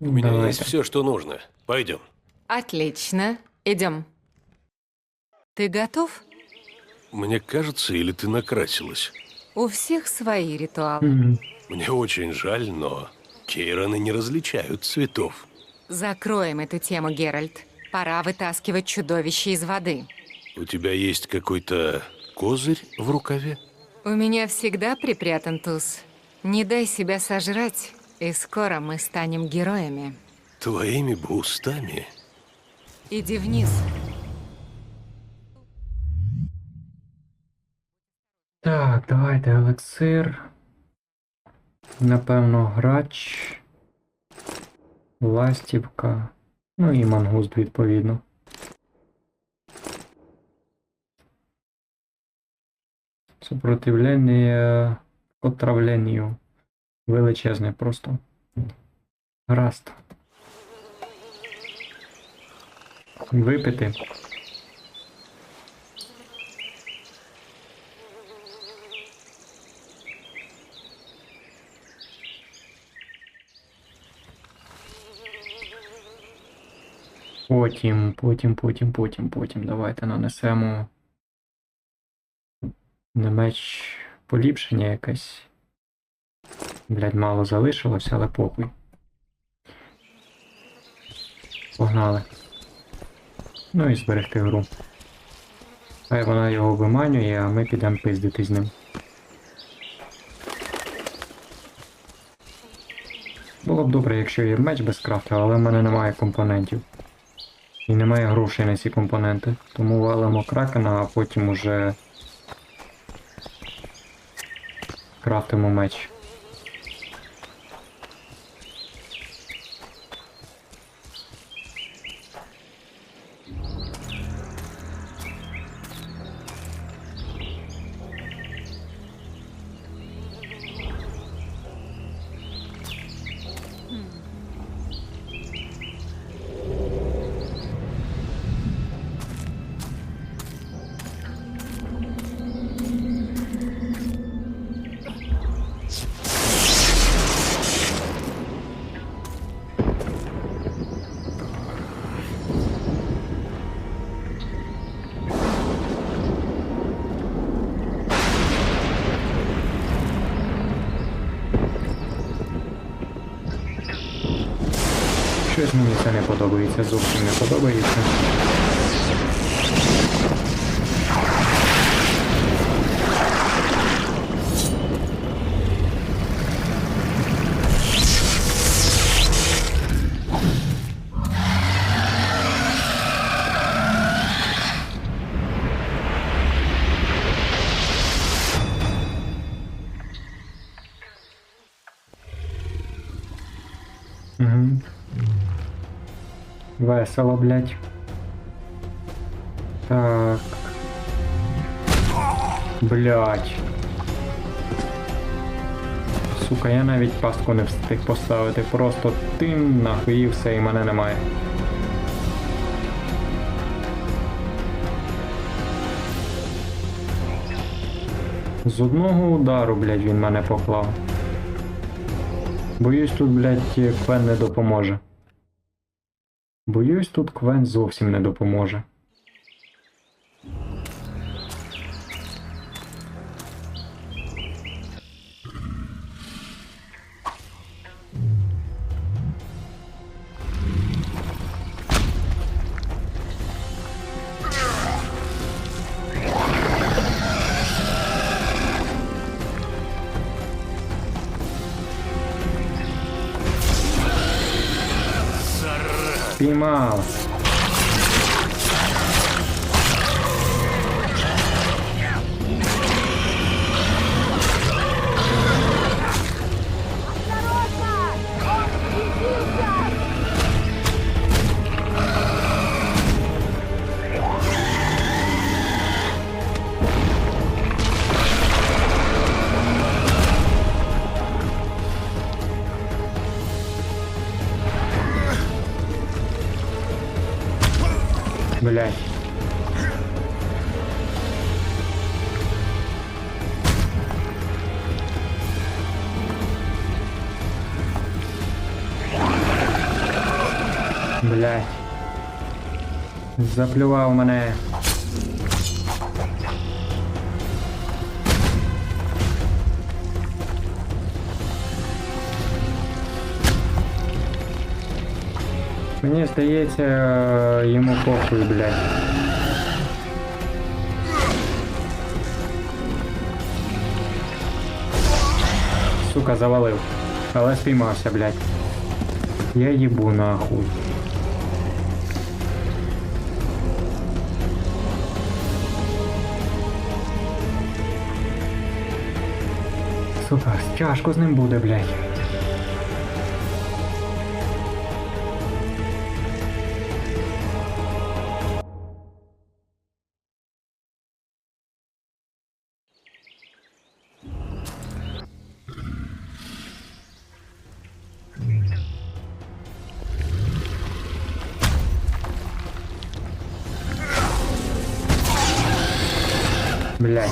У меня Давайте. есть все, что нужно. Пойдем. Отлично. Идем. Ты готов? Мне кажется, или ты накрасилась? У всех свои ритуалы. Мгм. Мне очень жаль, но Кейроны не различают цветов. Закроем эту тему, Геральт. Пора вытаскивать чудовище из воды. У тебя есть какой-то козырь в рукаве? У меня всегда припрятан туз. Не дай себя сожрать, и скоро мы станем героями. Твоими бы устами. Иди вниз. Так, давайте елексир. Напевно, грач. Ластівка. Ну і мангуст, відповідно. Сопротивлення отравленню. Величезне просто. Гаразд. Випити. Потім, потім, потім, потім, потім. Давайте нанесемо на меч поліпшення якесь. Блядь, мало залишилося, але похуй. Погнали. Ну і зберегти гру. Хай вона його виманює, а ми підемо пиздити з ним. Було б добре, якщо є меч без крафта, але в мене немає компонентів. І немає грошей на ці компоненти. Тому валимо кракена, а потім уже крафтимо меч. Мені це не подобається, зовсім не подобається. Весело, блядь. Так. Блядь. Сука, я навіть пастку не встиг поставити. Просто тим нахуй все, і мене немає. З одного удару, блядь, він мене поклав. Боюсь, тут, блядь, Квен не допоможе. Боюсь, тут Квен зовсім не допоможе. Wow. Заплював мене. Мені здається, е, йому похуй, блядь. Сука, завалив. Але спіймався, блядь. Я їбу нахуй. Сука, тяжко з ним буде, блядь. Блядь.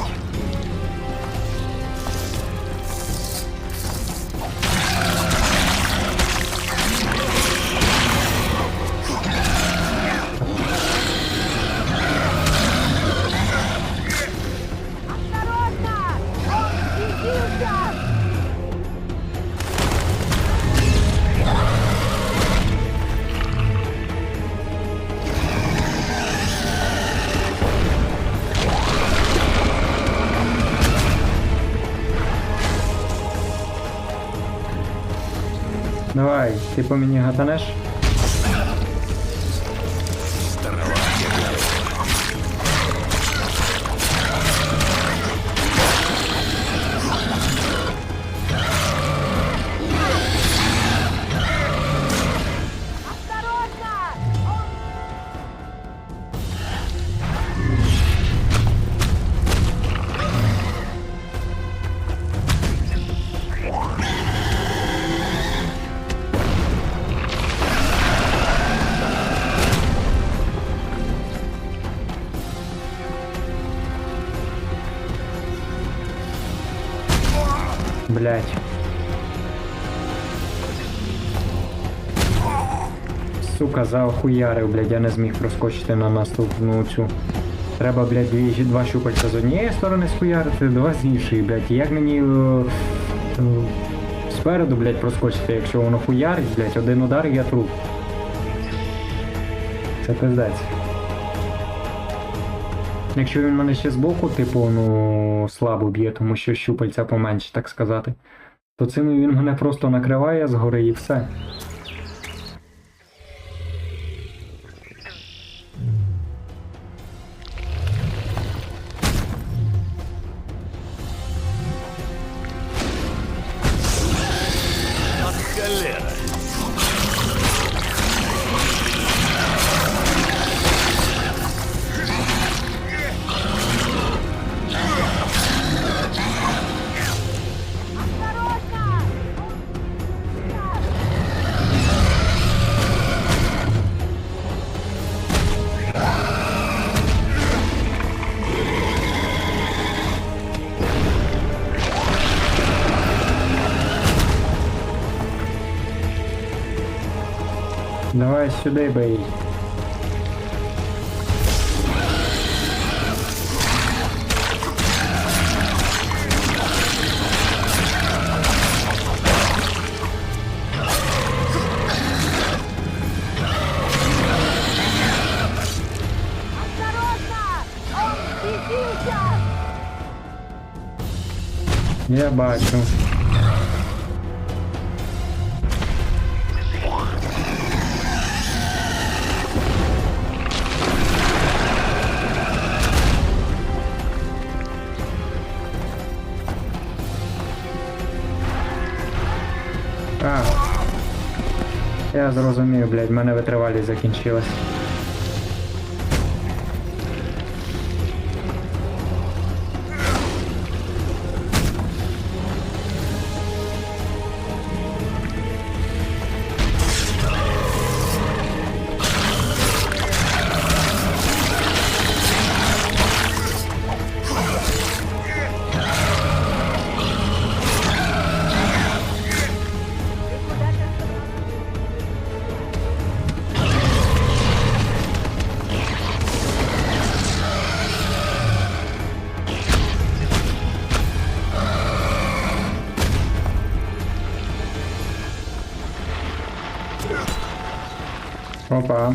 Давай, ти Сука, заохуярив, блядь, я не зміг проскочити на наступну цю. Треба, блядь, дві, два щупальця з однієї сторони схуярити, два з іншої, блядь. Як мені е, е, спереду, блядь, проскочити, якщо воно хуярить, блядь, один удар і я труп. Це пиздець. Якщо він мене ще збоку, типу, ну, слабо б'є, тому що щупальця поменше, так сказати, то цим він мене просто накриває згори і все. Давай сюда сюди бий. Я бачу. Я зрозумів, блядь, в мене витривалість закінчилась. Опа.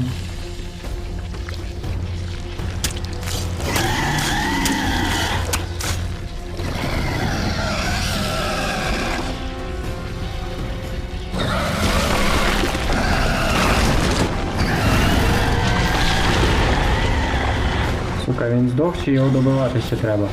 Сука, він здох чи його добивати ще треба?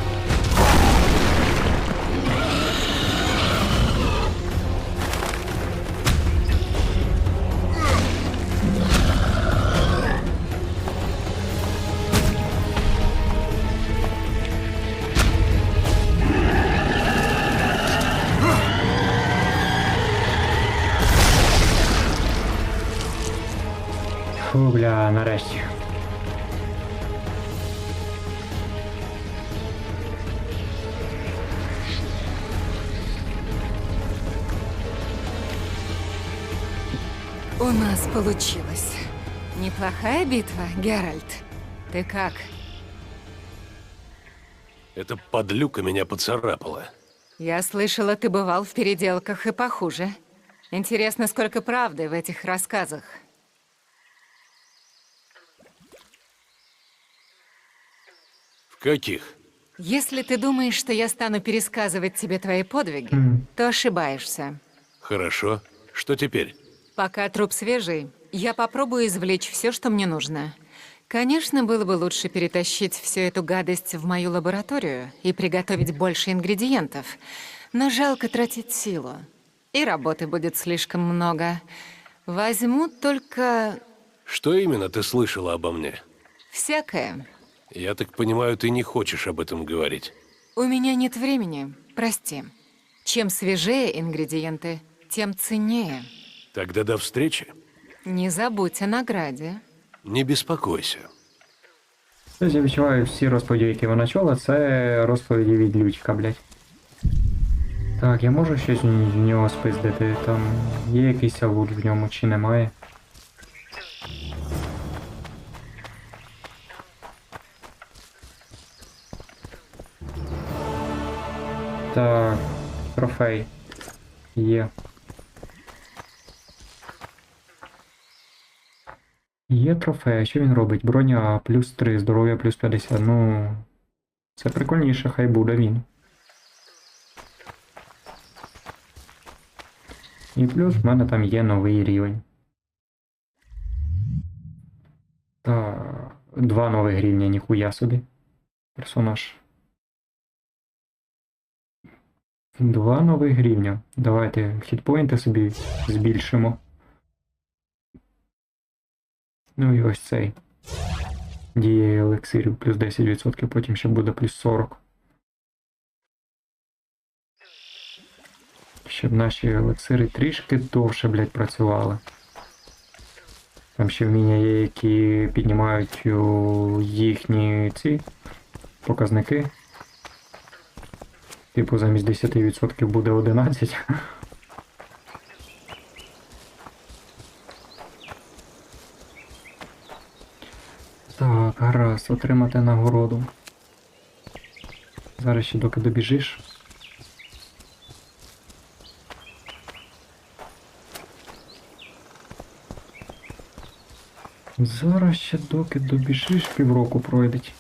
Неплохая битва, Геральт. Ты как? Эта подлюка меня поцарапала. Я слышала, ты бывал в переделках и похуже. Интересно, сколько правды в этих рассказах. В каких? Если ты думаешь, что я стану пересказывать тебе твои подвиги, то ошибаешься. Хорошо. Что теперь? Пока труп свежий, я попробую извлечь все, что мне нужно. Конечно, было бы лучше перетащить всю эту гадость в мою лабораторию и приготовить больше ингредиентов. Но жалко тратить силу. И работы будет слишком много. Возьму только Что именно ты слышала обо мне? всякое. Я так понимаю, ты не хочешь об этом говорить. У меня нет времени, прости. Чем свежее ингредиенты, тем ценнее. Тогда до встречи. Не забудь о награде. Не беспокойся. Тобто я відчуваю всі розповіді, які вона чула, це розповіді від Лючка, блядь. Так, я можу щось в нього спиздити, там є якийсь лут в ньому чи немає. Так, трофей. Є. Є трофей, а що він робить? Броня плюс 3, здоров'я плюс 50. Ну. Це прикольніше, хай буде він. І плюс в мене там є новий рівень. Так. Два нових рівня, ніхуя собі. Персонаж. Два нових рівня. Давайте хітпоінти собі збільшимо. Ну і ось цей. Діє елексирів плюс 10%, потім ще буде плюс 40. Щоб наші елексири трішки довше, блядь, працювали. Там ще вміння є, які піднімають їхні ці показники. Типу замість 10% буде 11. Так, гаразд, отримати нагороду. Зараз ще доки добіжиш. Зараз ще доки добіжиш, півроку пройдеть.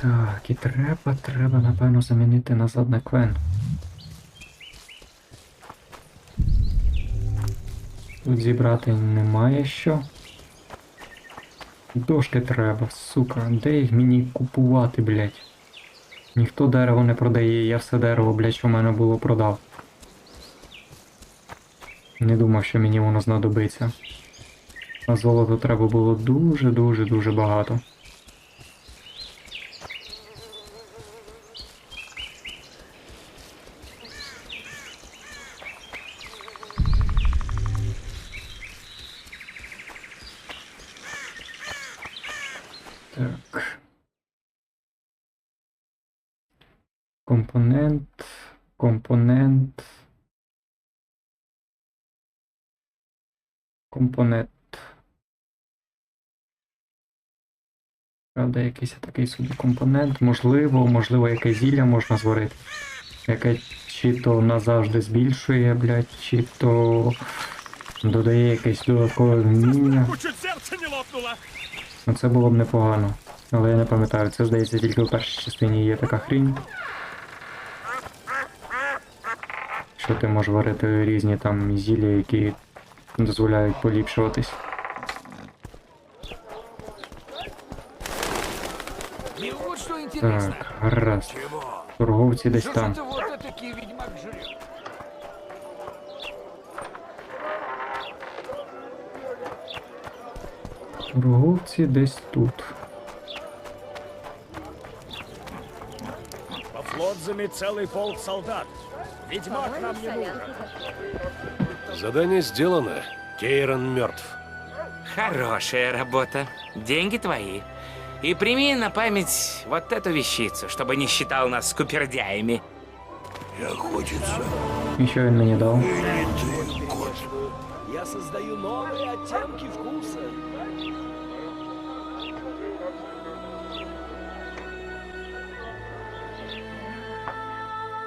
Так, і треба, треба, напевно, замінити назад на квен. Тут зібрати немає що. Дошки треба, сука. Де їх мені купувати, блядь? Ніхто дерево не продає, я все дерево, блядь, що в мене було продав. Не думав, що мені воно знадобиться. А золото треба було дуже-дуже дуже багато. Так. Компонент, компонент. Компонент. Правда, якийсь такий собі компонент. Можливо, можливо, яке зілля можна зварити. Яке чи то назавжди збільшує, блядь, чи то додає якесь додаткове вміння. Ну це було б непогано. Але я не пам'ятаю, це здається тільки в першій частині є така хрінь. Що ти можеш варити різні там зілля, які дозволяють поліпшуватись. И вот что интересно. Так, гаразд. Торговці десь Что там. же это вот этакий ведьмак жрет? Торговці десь тут. По Флотзаме целый полк солдат. Ведьмак нам не нужен. Задание сделано. Кейрон мертв. Хорошая работа. Деньги твои. И прими на память вот эту вещицу, чтобы не считал нас скупердяями. І що він мені дав? Я создаю новые оттенки вкуса.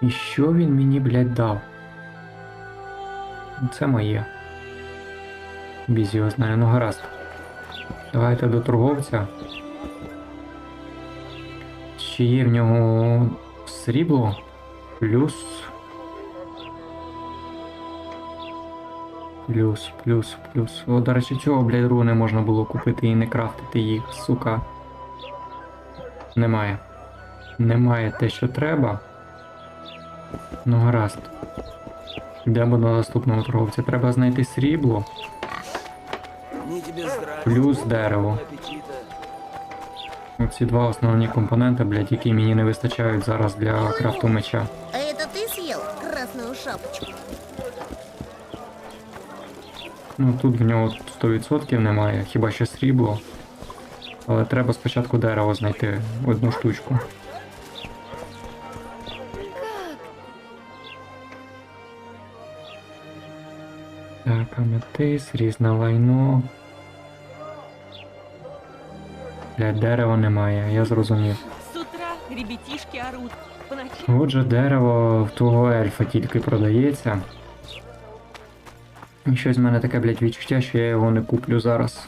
І що він мені, блядь, дав? Це моє. Біз його знає, ну гаразд. Давайте до торговця. Чи є в нього срібло? Плюс. Плюс, плюс, плюс. О, до речі, чого, блядь, руни можна було купити і не крафтити їх, сука. Немає. Немає те, що треба. Ну гаразд. Йдемо до наступного торговця. Треба знайти срібло. Плюс дерево. Оці два основні компоненти, блядь, які мені не вистачають зараз для крафту меча. А это ты съел красную шапочку? Ну тут в нього 100% немає, хіба що срібло. Але треба спочатку дерево знайти одну штучку. Так, аметис, різне лайно. Блядь, дерева немає, я зрозумів. Утра орут. Отже, дерево в того ельфа тільки продається. І щось в мене таке, блядь, відчуття, що я його не куплю зараз.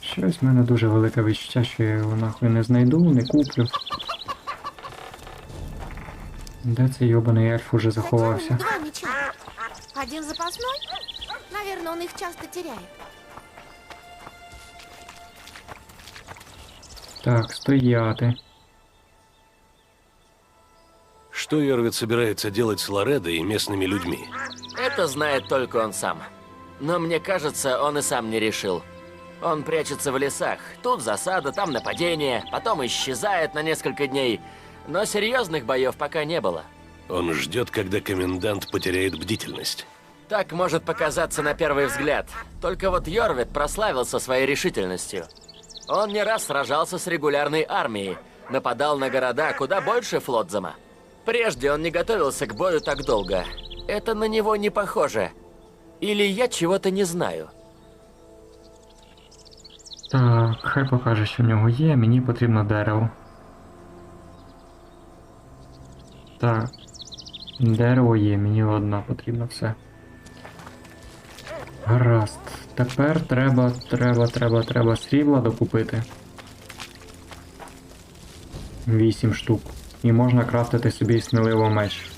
Щось в мене дуже велике відчуття, що я його нахуй не знайду, не куплю. Де цей йобаний ельф уже заховався? Два меча. Один запасной? Наверное, он их часто теряет. Так, стояти. Что Йорвит собирается делать с Лоредо и местными людьми? Это знает только он сам. Но мне кажется, он и сам не решил. Он прячется в лесах. Тут засада, там нападение, потом исчезает на несколько дней Но серьезных боев пока не было. Он ждет, когда комендант потеряет бдительность. Так может показаться на первый взгляд. Только вот Йорвит прославился своей решительностью. Он не раз сражался с регулярной армией, нападал на города куда больше Флотзама. Прежде он не готовился к бою так долго. Это на него не похоже. Или я чего-то не знаю. Так, хай покаже, що в нього є, мені потрібно дерево. Так. Дерево є, мені одна потрібно все. Гаразд. Тепер треба, треба, треба, треба срібла докупити. Вісім штук. І можна крафтити собі сміливо меч.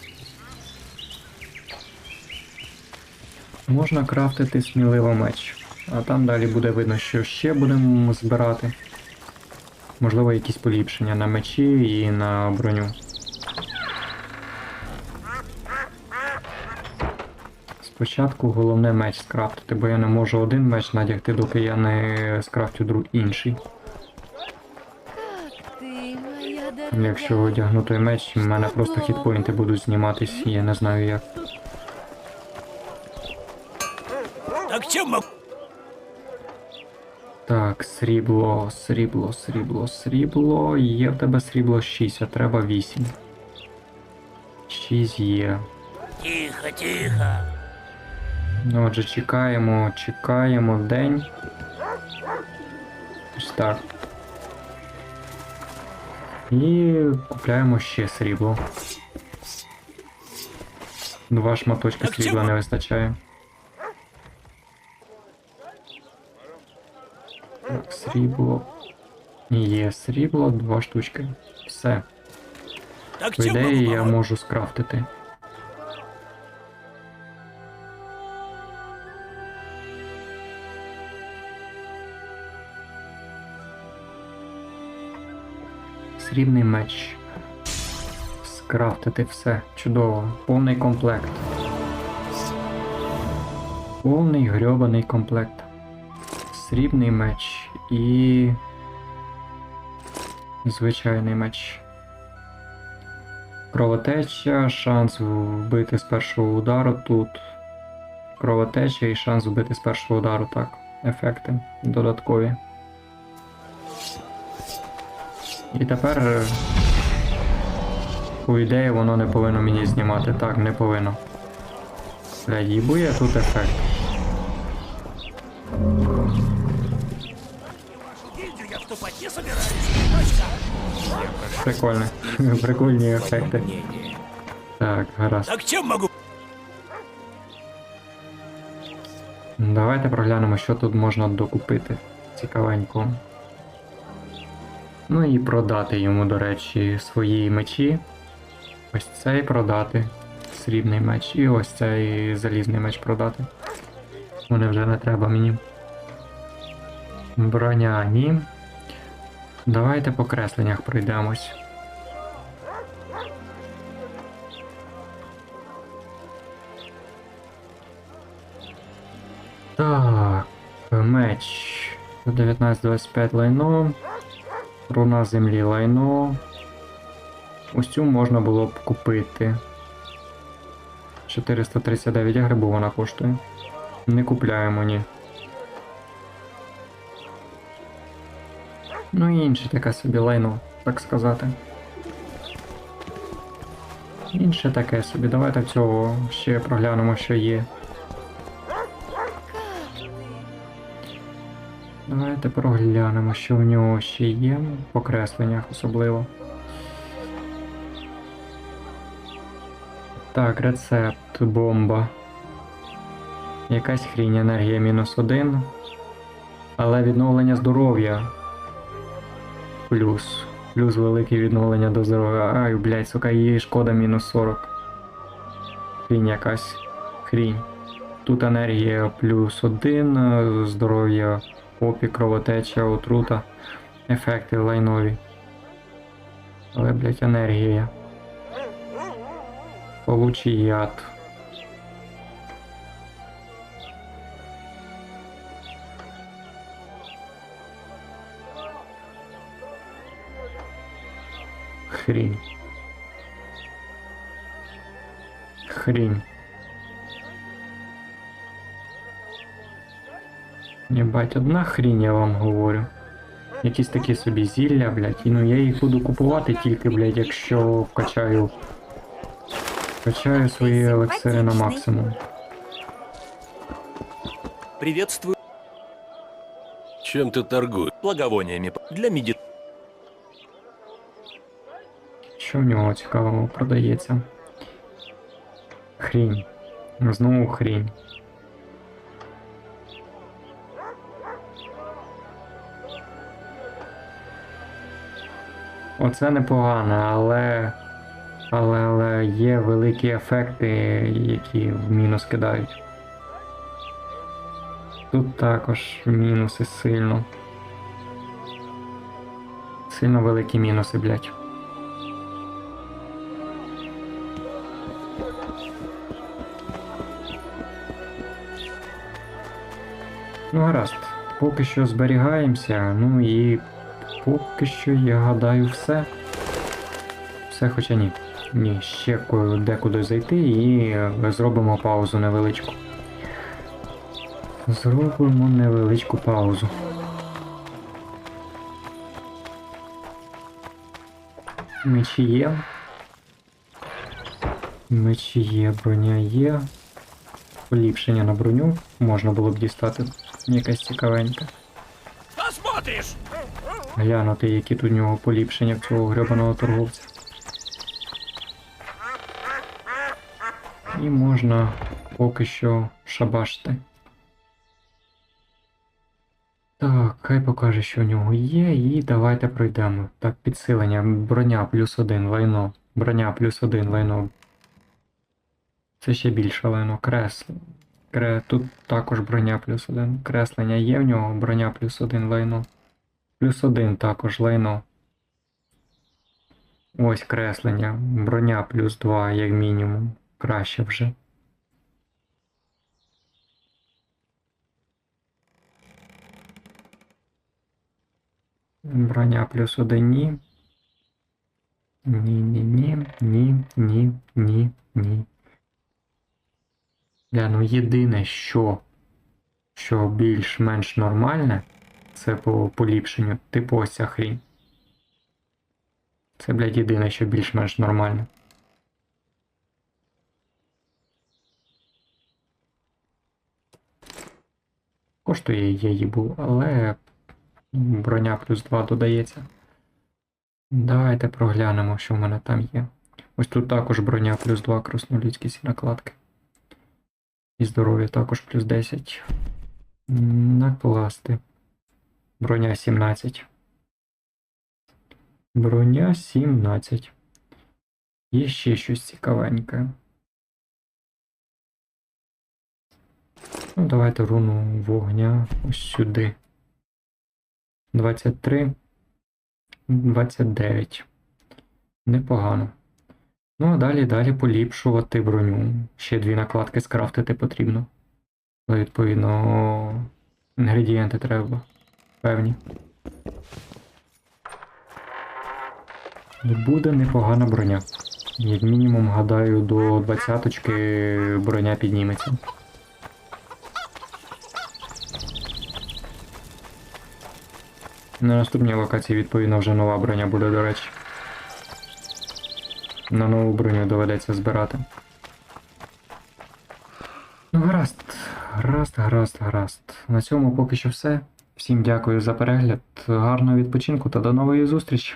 Можна крафтити сміливо меч. А там далі буде видно, що ще будемо збирати. Можливо, якісь поліпшення на мечі і на броню. Спочатку головне меч скрафтити, бо я не можу один меч надягти, доки я не скрафтю друг інший. Якщо одягну той меч, в мене просто хітпоінти будуть зніматись, я не знаю як. Так, срібло, срібло, срібло, срібло. Є в тебе срібло 6, а треба 8. 6 є. Тихо, тихо. Ну, Отже, чекаємо, чекаємо день. Ось так. І купляємо ще срібло. Два шматочка срібла не вистачає. Так, срібло. Є срібло, два штучки. Все. По ідеї я можу скрафтити. Срібний меч. Скрафтити все. Чудово. Повний комплект. Повний грьобаний комплект. Срібний меч і. Звичайний меч. Кровотеча, шанс вбити з першого удару тут. Кровотеча і шанс вбити з першого удару, так. Ефекти додаткові. І тепер, е, по ідеї, воно не повинно мені знімати. Так, не повинно. Блядь, їбує тут ефект. Прикольно. Прикольні ефекти. Так, гаразд. Так чем могу? Давайте проглянемо, що тут можна докупити. Цікавенько. Ну і продати йому, до речі, свої мечі. Ось цей продати. Срібний меч. І ось цей залізний меч продати. Вони вже не треба мені. Броня, ні. Давайте по кресленнях пройдемось. Так, меч. 19-25 лайно. Руна землі лайно. Ось цю можна було б купити. 439 грибу вона коштує. Не купляємо, ні. Ну і інше таке собі лайно, так сказати. Інше таке собі. Давайте цього ще проглянемо, що є. Давайте проглянемо, що в нього ще є, по кресленнях особливо. Так, рецепт, бомба. Якась хрінь енергія мінус один. Але відновлення здоров'я. Плюс. Плюс велике відновлення до здоров'я. Ай, блядь, сука, її шкода мінус 40. Хрінь якась. Хрінь. Тут енергія плюс один, здоров'я опік, кровотеча, отрута, ефекти лайнові. Але, блядь, енергія. Получий яд. Хрінь. Хрінь. Єбать, одна хрінь я вам говорю. Якісь такі собі зілля, блядь. І ну я їх буду купувати тільки, блядь, якщо вкачаю. Вкачаю свої елексири на максимум. Приветствую Чем ты торгуешь? благовониями для меди... Що в нього цікавого продається? Хрінь. Знову хрінь. Оце непогано, але. Але, але є великі ефекти, які в мінус кидають. Тут також мінуси сильно. Сильно великі мінуси, блядь. Ну гаразд, поки що зберігаємося, ну і поки що я гадаю все. Все, хоча ні. Ні, ще декуди зайти і е, зробимо паузу невеличку. Зробимо невеличку паузу. Мечі є. Мечі є, броня є. поліпшення на броню можна було б дістати якесь цікавеньке. Посмотришь! Глянути, які тут у нього поліпшення в цього гребаного торговця. І можна поки що шабашити. Так, хай покаже, що в нього є, і давайте пройдемо. Так, підсилення, броня плюс один, лайно. Броня плюс один, лайно. Це ще більше лайно. Кресло. Кре... Тут також броня плюс один. Креслення є в нього, броня плюс один, лайно. Плюс один також лайно. Ось креслення. Броня плюс 2, як мінімум. Краще вже. Броня плюс один ні. Ні, ні, ні, ні, ні, ні, ні. Бля, ну єдине, що, що більш-менш нормальне, це по поліпшенню, типу ось ця хрінь. Це, блядь, єдине, що більш-менш нормально. Коштує її був, але броня плюс 2 додається. Давайте проглянемо, що в мене там є. Ось тут також броня плюс 2 краснолюдські накладки. І здоров'я також плюс 10. Накласти. Броня 17. Броня 17. Є ще щось цікавеньке. Ну, давайте руну вогня ось сюди. 23. 29. Непогано. Ну, а далі далі поліпшувати броню. Ще дві накладки скрафтити потрібно. Але, відповідно, інгредієнти треба. Певні. Буде непогана броня. Як мінімум, гадаю, до 20-ки броня підніметься. На наступній локації, відповідно, вже нова броня буде, до речі. На нову броню доведеться збирати. Ну, гаразд, гаразд, гаразд, гаразд. На цьому поки що все. Всім дякую за перегляд, гарного відпочинку та до нової зустрічі!